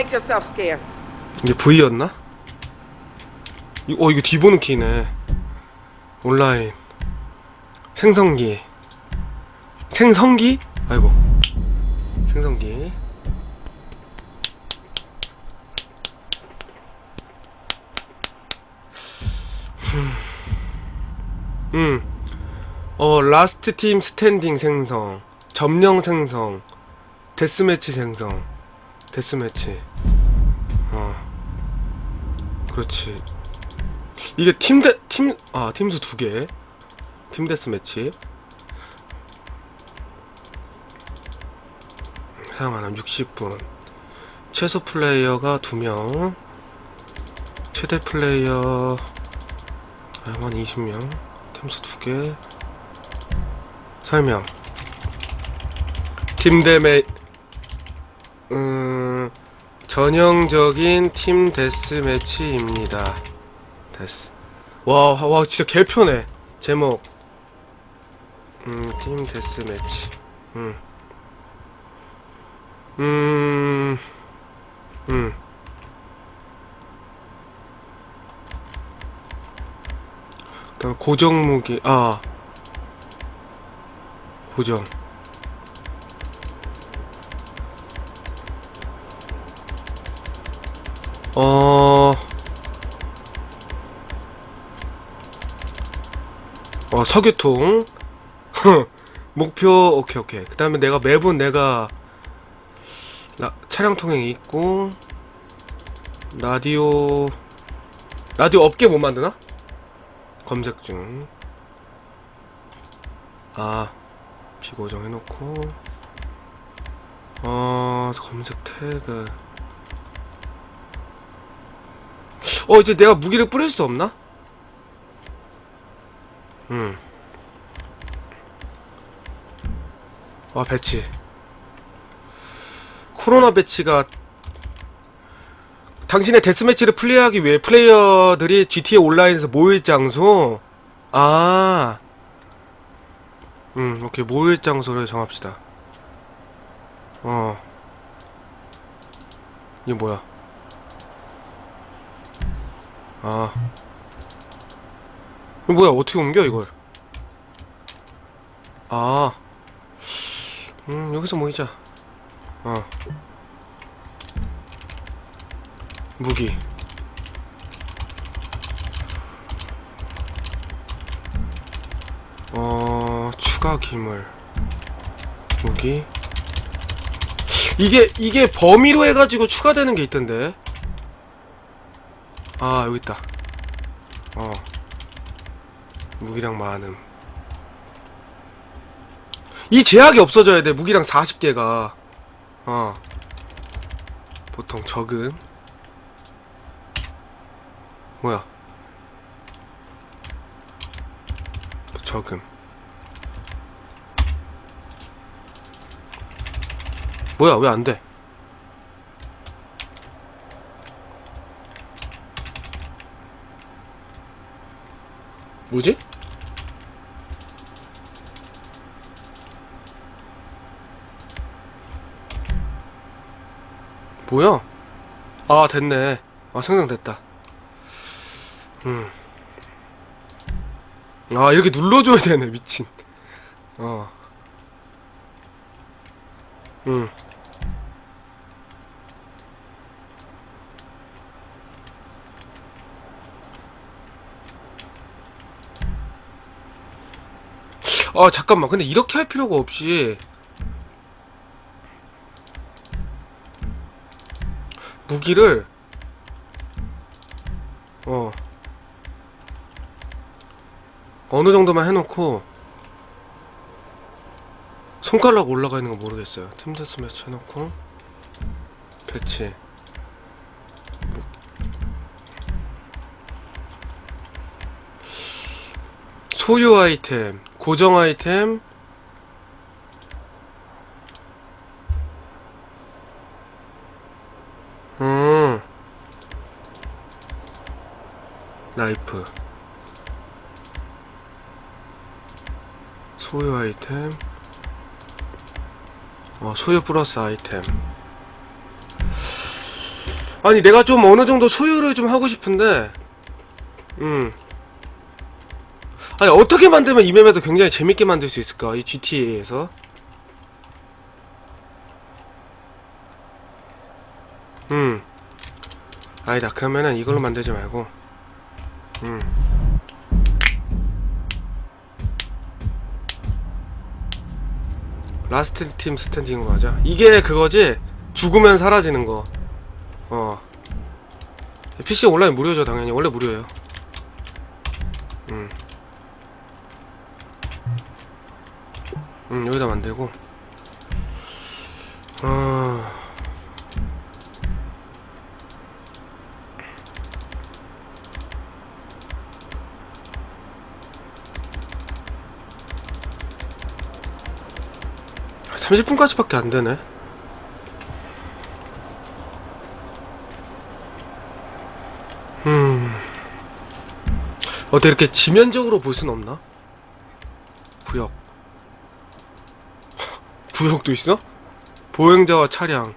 make yourself scarce. 이게 V였나? 이, 어 이거 뒤보는 키네. 온라인. 생성기. 생성기? 아이고. 생성기. 음. 어, 라스트 팀 스탠딩 생성, 점령 생성, 데스매치 생성, 데스매치. 어. 그렇지. 이게 팀 데, 팀, 아, 팀수 두 개. 팀 데스매치. 사용하는 60분. 최소 플레이어가 두 명. 최대 플레이어 한 20명. 템수 두 개. 설명. 팀대매 음 전형적인 팀 데스매치입니다. 데스. 와, 와 진짜 개편해. 제목. 음, 팀 데스매치. 음. 음. 음. 그다음 고정 무기. 아. 고정. 어. 어, 석유통. 목표, 오케이, 오케이. 그 다음에 내가 매분 내가, 라, 차량 통행이 있고, 라디오, 라디오 업계 못 만드나? 검색 중. 아, 비고정 해놓고, 어, 검색 태그. 어 이제 내가 무기를 뿌릴 수 없나? 음. 아 배치. 코로나 배치가 당신의 데스매치를 플레이하기 위해 플레이어들이 GTA 온라인에서 모일 장소. 아. 음, 오케이 모일 장소를 정합시다. 어. 이게 뭐야? 아. 이거 뭐야, 어떻게 옮겨, 이걸? 아. 음, 여기서 모이자. 어. 무기. 어, 추가 기물. 무기. 이게, 이게 범위로 해가지고 추가되는 게 있던데. 아 여기 있다. 어. 무기량 많음 이 제약이 없어져야 돼 무기량 40개가. 어. 보통 적은. 뭐야? 적음 뭐야 왜 안돼 뭐지? 뭐야? 아 됐네 아 생성됐다 음. 아 이렇게 눌러줘야 되네 미친 어 음. 아 잠깐만. 근데 이렇게 할 필요가 없이. 무기를. 어. 어느 정도만 해놓고 손가락 올라가 있는 거 모르겠어요. 팀 데스매치 해놓고. 배치. 무- 소유 아이템 고정 아이템. 음. 나이프. 소유 아이템. 어 소유 플러스 아이템. 아니 내가 좀 어느 정도 소유를 좀 하고 싶은데 음 아니 어떻게 만들면 이 맵에서 굉장히 재밌게 만들 수 있을까? 이 GTA에서? 음. 아니다 그러면은 이걸로 만들지 말고. 음. 라스트 팀 스탠딩 맞아 이게 그거지? 죽으면 사라지는 거. 어. PC 온라인 무료죠, 당연히. 원래 무료예요. 음. 만들고. 아. 아, 30분까지 밖에 안 되네. 음. 어떻게 이렇게 지면적으로 볼 순 없나? 구역. 구역도 있어? 보행자와 차량.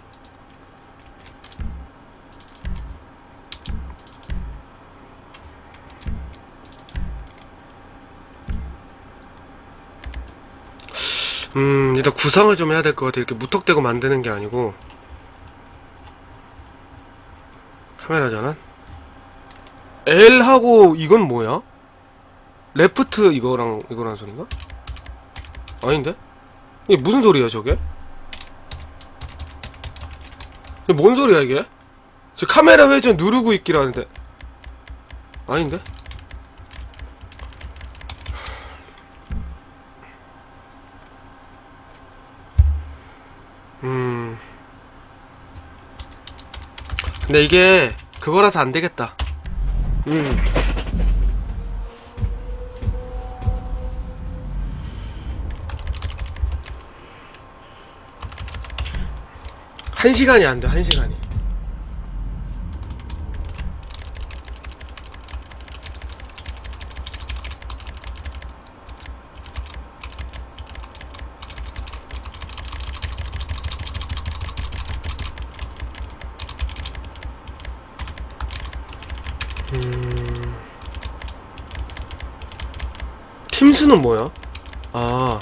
음, 일단 구상을 좀 해야 될 것 같아. 이렇게 무턱대고 만드는 게 아니고. 카메라 전환? L하고 이건 뭐야? 레프트 이거랑 이거랑 소린가? 아닌데? 이게 무슨 소리야 저게? 이게 뭔 소리야 이게? 저 카메라 회전 누르고 있기라는데 아닌데? 음 근데 이게 그거라서 안 되겠다 음. 한 시간이 안 돼, 한 시간이. 팀수는 뭐야? 아.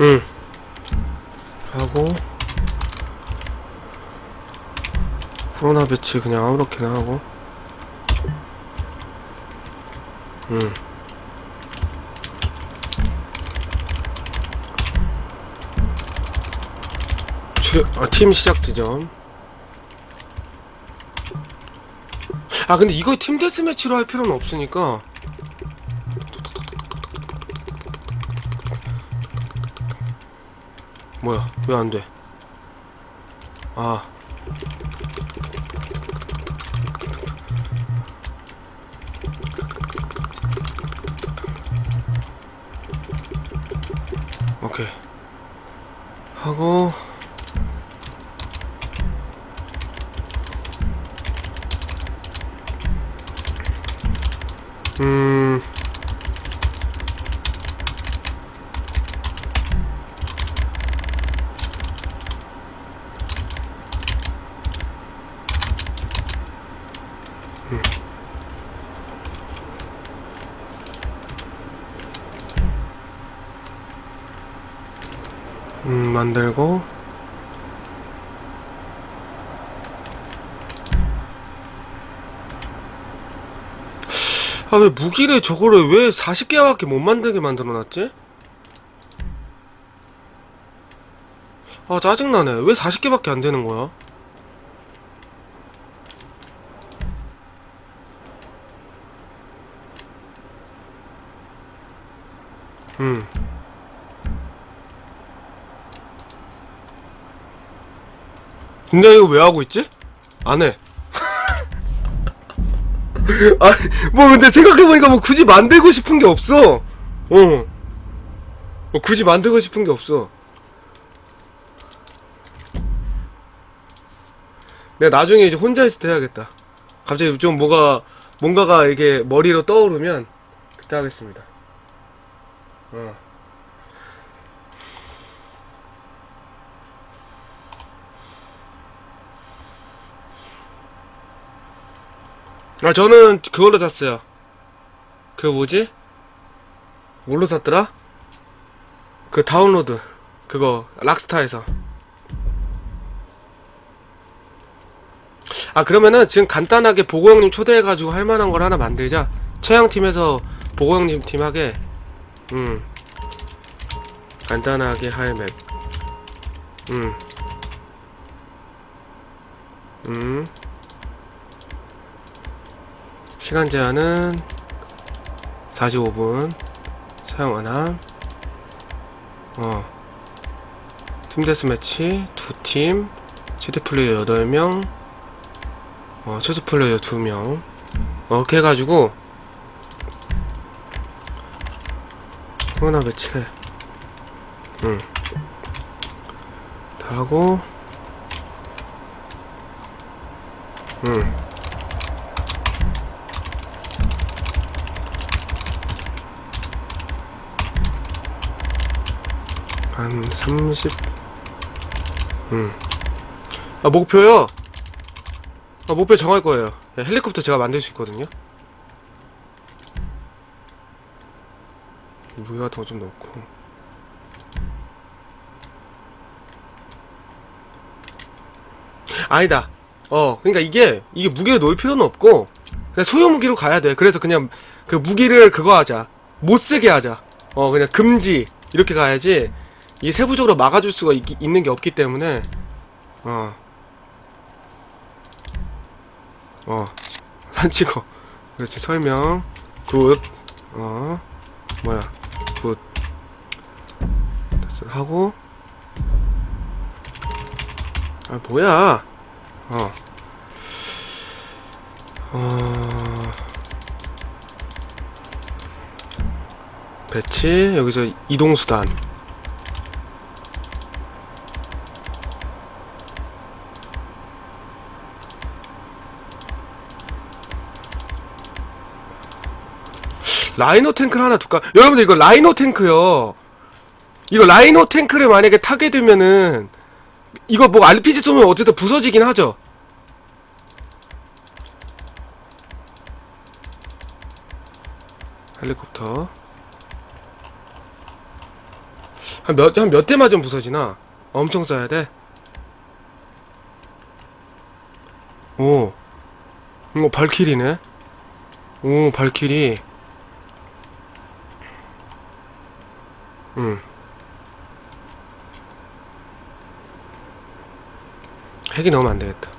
응. 하고 코로나 배치 그냥 아무렇게나 하고 음. 주, 아, 팀 시작 지점. 아, 근데 이거 팀 데스매치로 할 필요는 없으니까. 뭐야, 왜 안 돼? 아. 하고 음 음, 만들고 아 왜 무기를 저거를 왜 40개밖에 못 만들게 만들어놨지? 아 짜증나네 왜 40개밖에 안 되는 거야? 내가 이거 왜 하고 있지? 안 해. 아, 뭐 근데 생각해보니까 뭐 굳이 만들고 싶은 게 없어. 어. 뭐 굳이 만들고 싶은 게 없어. 내가 나중에 이제 혼자 있을 때 해야겠다. 갑자기 좀 뭐가, 뭔가가 이게 머리로 떠오르면 그때 하겠습니다. 어. 아 저는 그걸로 샀어요. 그 뭐지? 뭘로 샀더라? 그 다운로드 그거 락스타에서 아 그러면은 지금 간단하게 보고 형님 초대해가지고 할 만한 걸 하나 만들자 최양팀에서 보고 형님 팀 하게 음 간단하게 할 맵 음 음. 시간 제한은 45분 사용 안함 어. 팀 데스매치 두 팀, 최대 플레이어 8명, 어, 최소 플레이어 2명. 어, 이렇게 해가지고, 하나 매치해. 응. 다 하고, 응. 한 30, 음. 아, 목표요? 아, 목표 정할 거예요. 야, 헬리콥터 제가 만들 수 있거든요? 무기 같은 거 좀 넣고. 아니다. 어, 그러니까 이게, 이게 무기를 놓을 필요는 없고, 그냥 소형 무기로 가야 돼. 그래서 그냥 그 무기를 그거 하자. 못 쓰게 하자. 어, 그냥 금지. 이렇게 가야지. 이게 세부적으로 막아줄 수가 있, 있는 게 없기 때문에 어. 어. 산 찍어. 그렇지, 설명. 굿. 어. 뭐야. 굿. 됐어. 하고. 아, 뭐야. 어. 어. 배치. 여기서 이동수단. 라이노 탱크를 하나 둘까? 여러분들 이거 라이노 탱크요. 이거 라이노 탱크를 만약에 타게 되면은 이거 뭐 RPG 쏘면 어쨌든 부서지긴 하죠. 헬리콥터. 한 몇, 한 몇대 맞으면 부서지나? 엄청 쏴야 돼? 오. 이거 발키리네? 오, 발키리. 응. 핵이 나오면 안 되겠다.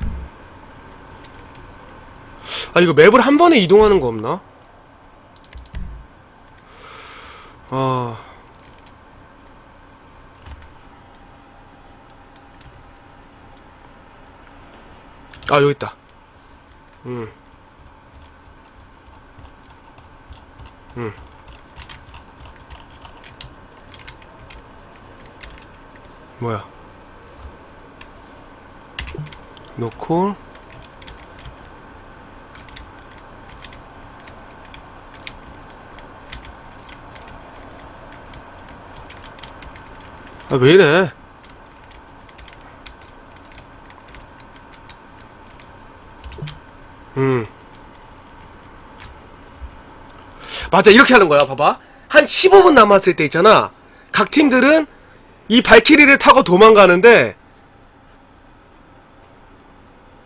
아, 이거 맵을 한 번에 이동하는 거 없나? 아. 아, 여기 있다. 응. 응. 뭐야? 놓고 아 왜 이래? 음 맞아 이렇게 하는 거야 봐봐 한 15분 남았을 때 있잖아 각 팀들은 이 발키리를 타고 도망가는데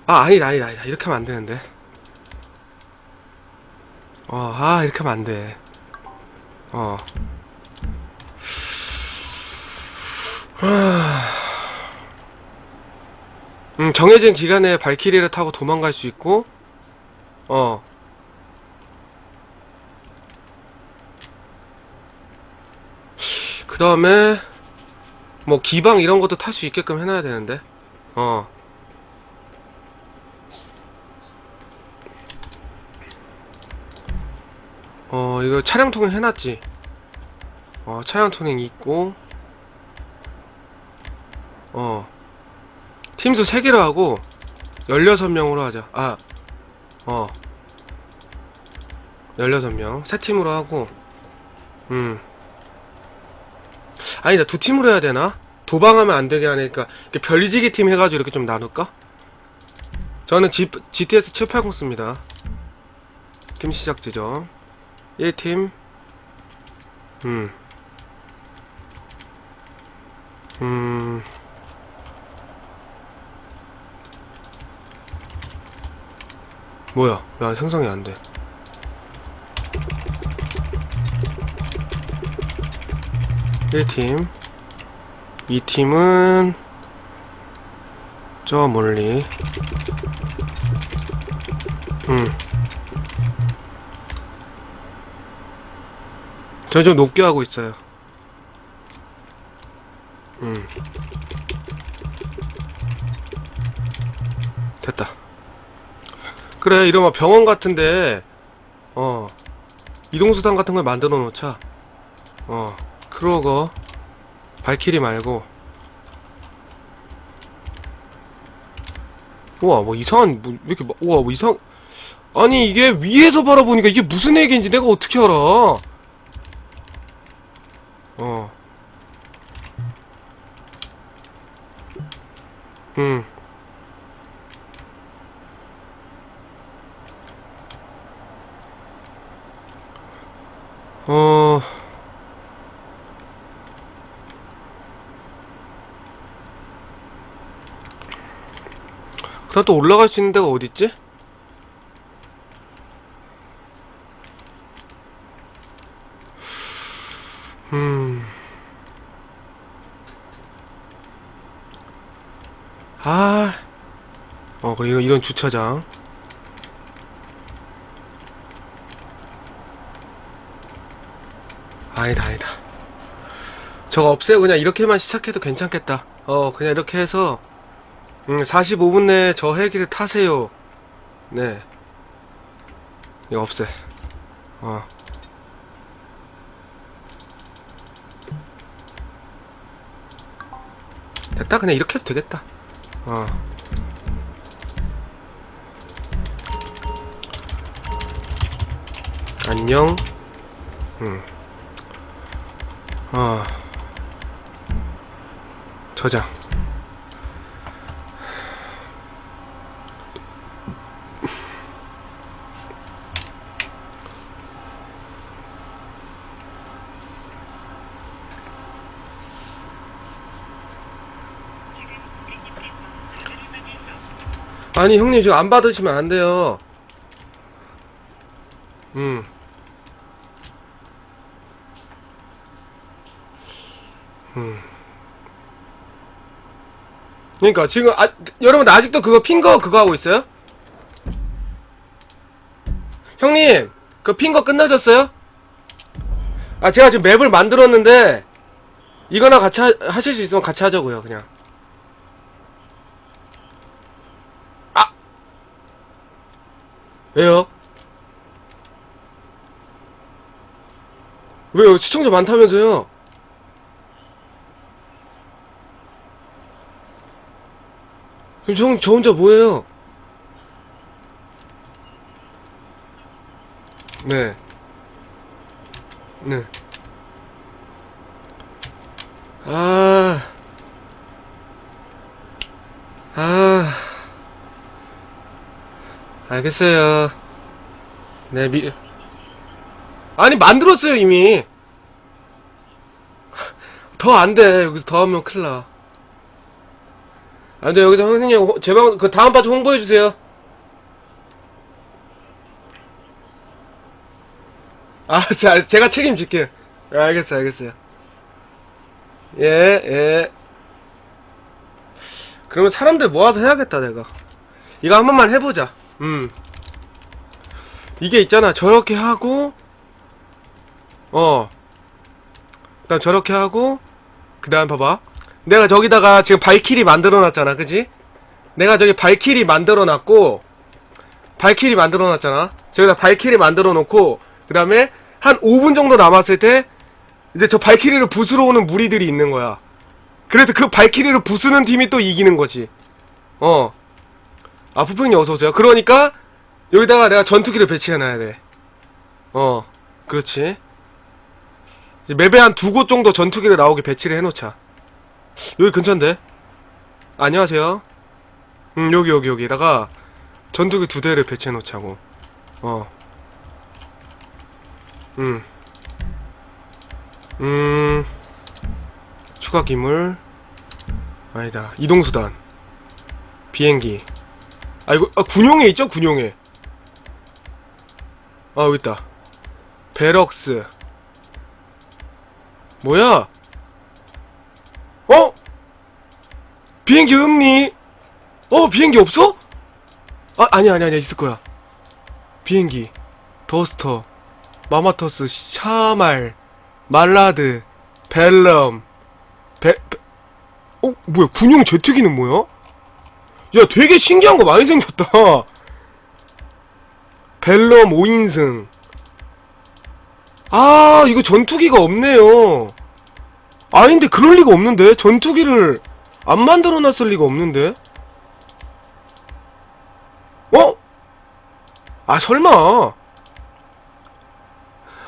아 아니다 아니다 아니다. 이렇게 하면 안 되는데. 어아 이렇게 하면 안돼. 어. 음, 정해진 기간에 발키리를 타고 도망갈 수 있고, 어. 그 다음에, 뭐, 기방 이런 것도 탈 수 있게끔 해놔야 되는데, 어. 어, 이거 차량 통행 해놨지. 어, 차량 통행 있고, 어. 팀수 3개로 하고, 16명으로 하자. 아, 어. 16명. 세 팀으로 하고, 음. 아니다, 두 팀으로 해야 되나? 도방하면 안 되게 하니까, 별지기 팀 해가지고 이렇게 좀 나눌까? 저는 G, GTS 780 씁니다. 팀 시작 지점. 1팀. 음. 음. 뭐야? 왜 안- 생성이 안 돼? 일팀이팀은 저 멀리. 음. 저 좀 높게 하고 있어요. 음. 됐다. 그래, 이러면 병원 같은데, 어, 이동수단 같은 걸 만들어 놓자. 어, 크로거, 발키리 말고. 우와, 뭐 이상한, 뭐, 왜 이렇게, 막- 우와, 뭐 이상, 아니, 이게 위에서 바라보니까 이게 무슨 얘기인지 내가 어떻게 알아? 어. 음. 어. 그다음 또 올라갈 수 있는 데가 어딨지? 음. 아. 어, 그래, 이런, 이런 주차장. 아니다, 아니다. 저거 없애고 그냥 이렇게만 시작해도 괜찮겠다. 어, 그냥 이렇게 해서, 음, 45분 내에 저 헬기를 타세요. 네. 이거 없애. 어. 됐다. 그냥 이렇게 해도 되겠다. 어. 안녕. 음. 어. 저장. 아니 형님 지금 안 받으시면 안 돼요. 음. 음. 그러니까 지금 아, 여러분 아직도 그거 핑거 그거 하고 있어요? 형님 그 핑거 끝나셨어요? 아 제가 지금 맵을 만들었는데 이거나 같이 하, 하실 수 있으면 같이 하자고요 그냥 왜요? 왜요? 시청자 많다면서요? 그럼 저, 저 혼자 뭐해요? 네. 네. 아. 아. 알겠어요. 네, 미. 아니, 만들었어요, 이미. 더 안 돼. 여기서 더 하면 큰일 나. 아, 근데 여기서 형님, 호- 제 방, 그 다음 바주 홍보해주세요. 아, 자, 제가 책임질게요. 아, 알겠어요, 알겠어요. 예, 예. 그러면 사람들 모아서 해야겠다, 내가. 이거 한 번만 해보자. 음. 이게 있잖아. 저렇게 하고, 어. 그 다음 저렇게 하고, 그 다음 봐봐. 내가 저기다가 지금 발키리 만들어 놨잖아. 그지? 내가 저기 발키리 만들어 놨고, 발키리 만들어 놨잖아. 저기다 발키리 만들어 놓고, 그 다음에 한 5분 정도 남았을 때, 이제 저 발키리를 부수러 오는 무리들이 있는 거야. 그래서 그 발키리를 부수는 팀이 또 이기는 거지. 어. 아, 푸푸님 어서오세요. 그러니까, 여기다가 내가 전투기를 배치해놔야 돼. 어, 그렇지. 이제 맵에 한 두 곳 정도 전투기를 나오게 배치를 해놓자. 여기 근처인데? 안녕하세요. 음, 여기, 여기, 여기다가 전투기 두 대를 배치해놓자고. 어. 음. 음. 추가 기물. 아니다. 이동수단. 비행기. 아, 이거, 아, 군용에 있죠? 군용에. 아, 여기 있다. 베럭스. 뭐야? 어? 비행기 없니? 어, 비행기 없어? 아, 아니, 아니, 아니, 있을 거야. 비행기. 더스터. 마마터스, 샤말, 말라드, 벨럼, 베, 베, 어, 뭐야, 군용 제트기는 뭐야? 야, 되게 신기한 거 많이 생겼다. 벨럼 5인승. 아, 이거 전투기가 없네요. 아닌데, 그럴 리가 없는데? 전투기를 안 만들어 놨을 리가 없는데? 어? 아, 설마.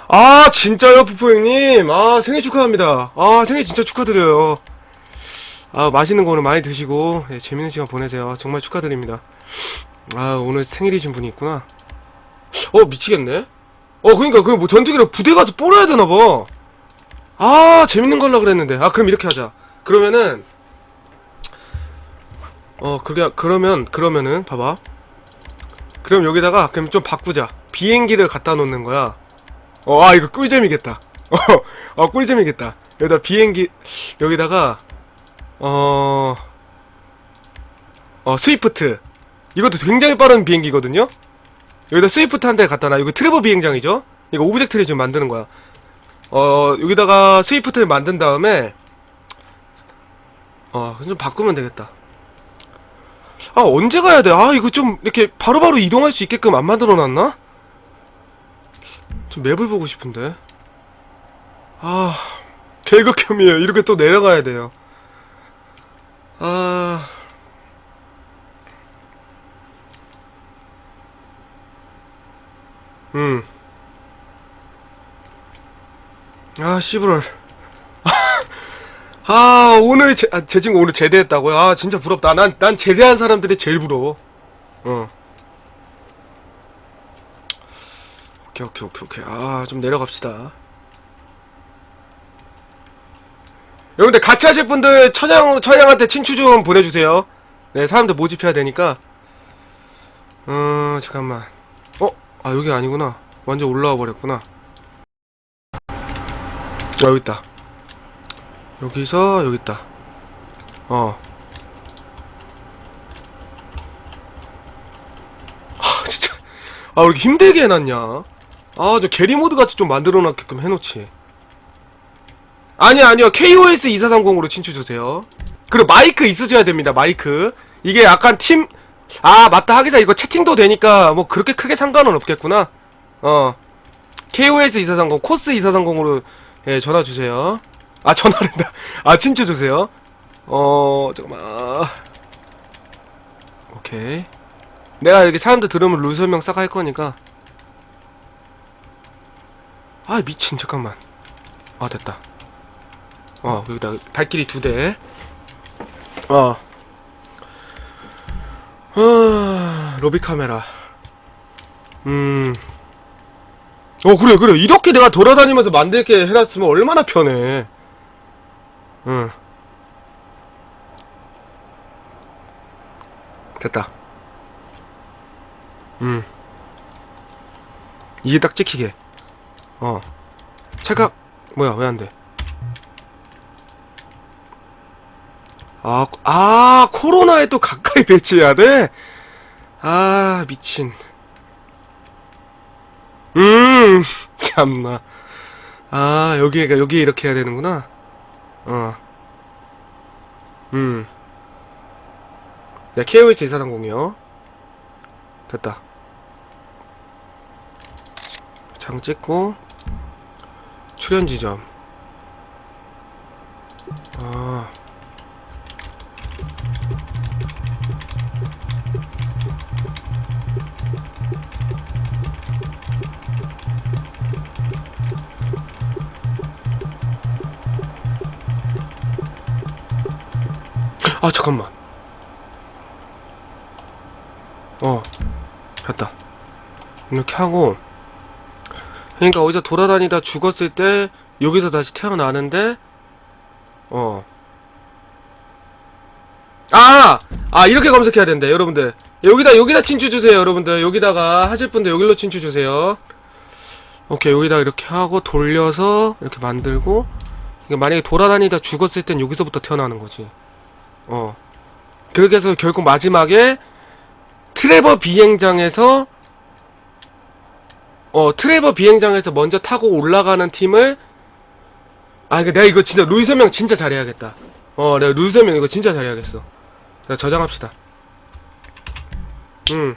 아, 진짜요, 푸푸 형님? 아, 생일 축하합니다. 아, 생일 진짜 축하드려요. 아, 맛있는 거 오늘 많이 드시고, 예, 재밌는 시간 보내세요. 정말 축하드립니다. 아, 오늘 생일이신 분이 있구나. 어, 미치겠네? 어, 그니까, 그, 뭐, 전투기를 부대 가서 뽀려야 되나 봐. 아, 재밌는 거 하려고 그랬는데. 아, 그럼 이렇게 하자. 그러면은, 어, 그래, 그러면, 그러면은, 봐봐. 그럼 여기다가, 그럼 좀 바꾸자. 비행기를 갖다 놓는 거야. 어, 아, 이거 꿀잼이겠다. 어, 어, 꿀잼이겠다. 여기다 비행기, 여기다가, 어, 어, 스위프트. 이것도 굉장히 빠른 비행기거든요? 여기다 스위프트 한 대 갖다 놔. 이거 트레버 비행장이죠? 이거 오브젝트를 지금 만드는 거야. 어, 여기다가 스위프트를 만든 다음에, 어, 좀 바꾸면 되겠다. 아, 언제 가야 돼? 아, 이거 좀, 이렇게 바로바로 이동할 수 있게끔 안 만들어 놨나? 좀 맵을 보고 싶은데. 아, 개극혐이에요. 이렇게 또 내려가야 돼요. 아. 음. 아, 씨부럴. 아, 오늘 제, 아, 제 친구 오늘 제대했다고요? 아, 진짜 부럽다. 난, 난 제대한 사람들이 제일 부러워. 어. 오케이, 오케이, 오케이, 오케이. 아, 좀 내려갑시다. 여러분들 같이 하실 분들 처장, 처장한테 친추 좀 보내주세요. 네, 사람들 모집해야 되니까. 어, 잠깐만. 어? 아, 여기 아니구나. 완전 올라와 버렸구나. 아, 여기 있다. 여기서, 여기 있다. 어. 아, 진짜. 아, 왜 이렇게 힘들게 해놨냐? 아, 저 게리 모드 같이 좀 만들어놨게끔 해놓지. 아니요, 아니요. KOS 2430으로 친추 주세요. 그리고 마이크 있으셔야 됩니다, 마이크. 이게 약간 팀, 아, 맞다. 하기사 이거 채팅도 되니까 뭐 그렇게 크게 상관은 없겠구나. 어. KOS 2430, 코스 2430으로 예, 전화 주세요. 아, 전화된다. 아, 친추 주세요. 어, 잠깐만. 아. 오케이. 내가 이렇게 사람들 들으면 룰 설명 싹 할 거니까. 아, 미친. 잠깐만. 아, 됐다. 어, 여기다 발길이 두 대. 어. 아, 로비 카메라. 음. 어, 그래, 그래. 이렇게 내가 돌아다니면서 만들게 해놨으면 얼마나 편해. 응. 됐다. 음. 이게 딱 찍히게. 어. 찰칵. 뭐야, 왜 안 돼? 아, 아, 코로나에 또 가까이 배치해야 돼? 아, 미친. 음, 참나. 아, 여기가, 여기 이렇게 해야 되는구나. 어. 음. 네, KOS 2430이요. 됐다. 장 찍고, 출연 지점. 아. 잠깐만. 어 됐다. 이렇게 하고. 그러니까 어디서 돌아다니다 죽었을 때 여기서 다시 태어나는데 어. 아! 아 이렇게 검색해야 된대 여러분들. 여기다 여기다 친추 주세요 여러분들. 여기다가 하실 분들 여기로 친추 주세요. 오케이 여기다 이렇게 하고 돌려서 이렇게 만들고 이게 만약에 돌아다니다 죽었을 땐 여기서부터 태어나는 거지 어. 그렇게 해서 결국 마지막에 트레버 비행장에서 어 트레버 비행장에서 먼저 타고 올라가는 팀을 아 이거 내가 이거 진짜 룰 설명 진짜 잘해야겠다. 어 내가 룰 설명 이거 진짜 잘해야겠어. 자 저장합시다. 음.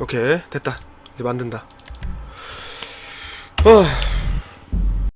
오케이 됐다. 이제 만든다. 어